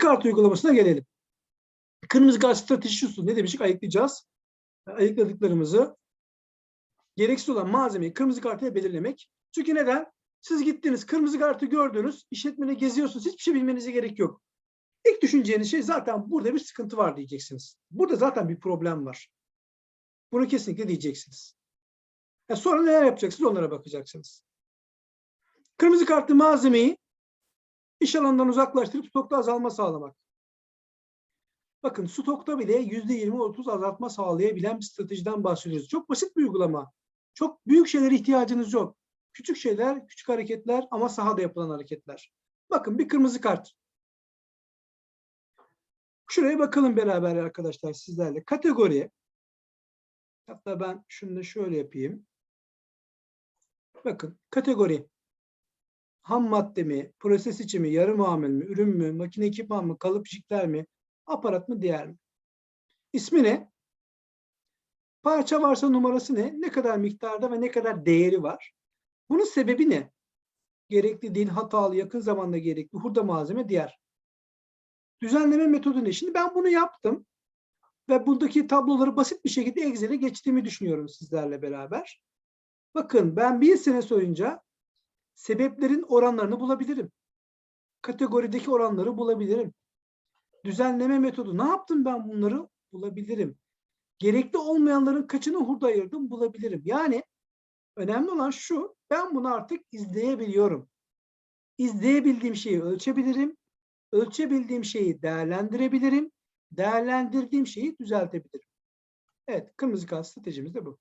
kart uygulamasına gelelim. Kırmızı kart stratejisi şu. Ne demiştik? Ayıklayacağız. Ayıkladıklarımızı gereksiz olan malzemeyi kırmızı kartıyla belirlemek. Çünkü neden? Siz gittiniz, kırmızı kartı gördünüz, işletmene geziyorsunuz, hiçbir şey bilmenize gerek yok. İlk düşüneceğiniz şey zaten burada bir sıkıntı var diyeceksiniz. Burada zaten bir problem var. Bunu kesinlikle diyeceksiniz. Ya sonra neler yapacaksınız onlara bakacaksınız. Kırmızı kartlı malzemeyi iş alanından uzaklaştırıp stokta azalma sağlamak. Bakın stokta bile %20-30 azaltma sağlayabilen bir stratejiden bahsediyoruz. Çok basit bir uygulama. Çok büyük şeylere ihtiyacınız yok. Küçük şeyler, küçük hareketler ama sahada yapılan hareketler. Bakın bir kırmızı kart. Şuraya bakalım beraber arkadaşlar sizlerle. Kategori. Hatta ben şunu da şöyle yapayım. Bakın kategori. Ham madde mi, proses içi mi, yarı mamul mü, ürün mü, makine ekipman mı, kalıpçıklar mı, aparat mı, diğer mi? İsmi ne? Parça varsa numarası ne? Ne kadar miktarda ve ne kadar değeri var? Bunun sebebi ne? Gerekli değil, hatalı, yakın zamanda gerekli, hurda malzeme, diğer. Düzenleme metodu ne? Şimdi ben bunu yaptım ve buradaki tabloları basit bir şekilde Excel'e geçtiğimi düşünüyorum sizlerle beraber. Bakın ben bir sene soyunca sebeplerin oranlarını bulabilirim. Kategorideki oranları bulabilirim. Düzenleme metodu. Ne yaptım ben bunları? Bulabilirim. Gerekli olmayanların kaçını hurda ayırdım bulabilirim. Yani önemli olan şu. Ben bunu artık izleyebiliyorum. İzleyebildiğim şeyi ölçebilirim. Ölçebildiğim şeyi değerlendirebilirim. Değerlendirdiğim şeyi düzeltebilirim. Evet, kırmızı kart stratejimiz de bu.